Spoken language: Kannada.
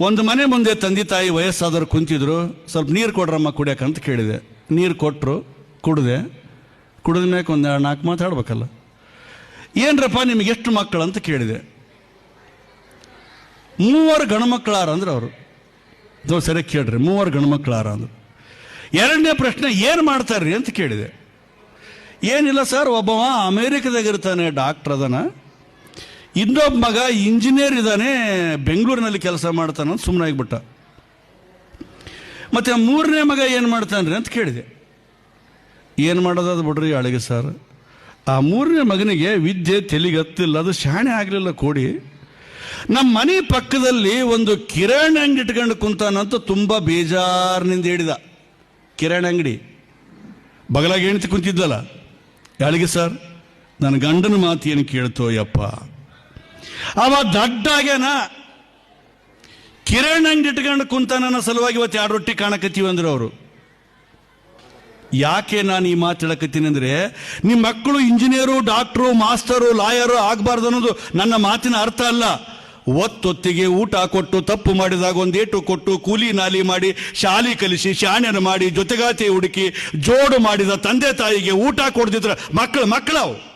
ಒಂದು ಮನೆ ಮುಂದೆ ತಂದೆ ತಾಯಿ ವಯಸ್ಸಾದವರು ಕುಂತಿದ್ರು, ಸ್ವಲ್ಪ ನೀರು ಕೊಡ್ರಮ್ಮ ಕುಡಿಯಕ್ಕೆ ಅಂತ ಕೇಳಿದೆ. ನೀರು ಕೊಟ್ಟರು ಕುಡಿದೆ. ಕುಡಿದ ಮ್ಯಾಕೆ ಒಂದು ಎರಡು ನಾಲ್ಕು ಮಾತಾಡ್ಬೇಕಲ್ಲ. ಏನ್ರಪ್ಪ ನಿಮಗೆ ಎಷ್ಟು ಮಕ್ಕಳು ಅಂತ ಕೇಳಿದೆ. ಮೂವರು ಗಣಮಕ್ಕಳಾರ ಅಂದ್ರೆ ಅವರು. ಇದು ಸರಿ ಕೇಳ್ರಿ, ಮೂವರು ಗಣಮಕ್ಕಳಾರ ಅಂದರು. ಎರಡನೇ ಪ್ರಶ್ನೆ, ಏನು ಮಾಡ್ತಾರ್ರಿ ಅಂತ ಕೇಳಿದೆ. ಏನಿಲ್ಲ ಸರ್, ಒಬ್ಬವ ಅಮೇರಿಕದಾಗ ಇರ್ತಾನೆ ಡಾಕ್ಟರ್ ಅದನ. ಇನ್ನೊಬ್ಬ ಮಗ ಇಂಜಿನಿಯರ್ ಇದ್ದಾನೆ, ಬೆಂಗಳೂರಿನಲ್ಲಿ ಕೆಲಸ ಮಾಡ್ತಾನ ಸುಮ್ಮನೆ ಆಗಿಬಿಟ್ಟ. ಮತ್ತೆ ಮೂರನೇ ಮಗ ಏನು ಮಾಡ್ತಾನ್ರಿ ಅಂತ ಕೇಳಿದೆ. ಏನು ಮಾಡೋದಾದ ಬಿಡ್ರಿ ಅಳಿಗೆ ಸರ್ ಆ ಮೂರನೇ ಮಗನಿಗೆ ವಿದ್ಯೆ ತೆಲಿಗತ್ತಿಲ್ಲ ಅದು ಶಾಣೆ ಆಗಲಿಲ್ಲ ಕೊಡಿ. ನಮ್ಮ ಮನೆ ಪಕ್ಕದಲ್ಲಿ ಒಂದು ಕಿರಾಣಿ ಅಂಗಡಿ ಇಟ್ಕೊಂಡು ಕುಂತಾನಂತ ತುಂಬ ಬೇಜಾರಿನಿಂದ ಹೇಳಿದ. ಕಿರಾಣಿ ಅಂಗಡಿ. ಬಗಲಾಗಿ ಹೆಣ್ತಿ ಕುಂತಿದ್ದಲ್ಲ ಯಾಳಿಗೆ ಸರ್ ನನ್ನ ಗಂಡನ ಮಾತು ಏನು ಕೇಳ್ತೋ ಯಪ್ಪ ಅವ ದಡ್ಡಾಗ್ಯಾನ. ಕಿರಣ್ ಅಂಗಡಿ ಇಟ್ಕೊಂಡು ಕುಂತಾನ ಸಲುವಾಗಿ ಇವತ್ತು ಎರಡು ರೊಟ್ಟಿ ಕಾಣಕತ್ತೀವಿ ಅಂದ್ರು ಅವರು. ಯಾಕೆ ನಾನು ಈ ಮಾತು ಹೇಳಕತ್ತೀನಿ ಅಂದ್ರೆ ನಿಮ್ಮ ಮಕ್ಕಳು ಇಂಜಿನಿಯರು, ಡಾಕ್ಟ್ರು ಮಾಸ್ಟರು ಲಾಯರು ಆಗಬಾರ್ದು ಅನ್ನೋದು ನನ್ನ ಮಾತಿನ ಅರ್ಥ ಅಲ್ಲ. ಒತ್ತೊತ್ತಿಗೆ ಊಟ ಕೊಟ್ಟು, ತಪ್ಪು ಮಾಡಿದಾಗ ಒಂದೇಟು ಕೊಟ್ಟು, ಕೂಲಿ ನಾಲಿ ಮಾಡಿ, ಶಾಲಿ ಕಲಿಸಿ, ಶಾಣ್ಯನ ಮಾಡಿ, ಜೊತೆಗಾತಿ ಹುಡುಕಿ, ಜೋಡು ಮಾಡಿದ ತಂದೆ ತಾಯಿಗೆ ಊಟ ಕೊಡ್ದಿದ್ರೆ ಮಕ್ಕಳು ಮಕ್ಕಳವು.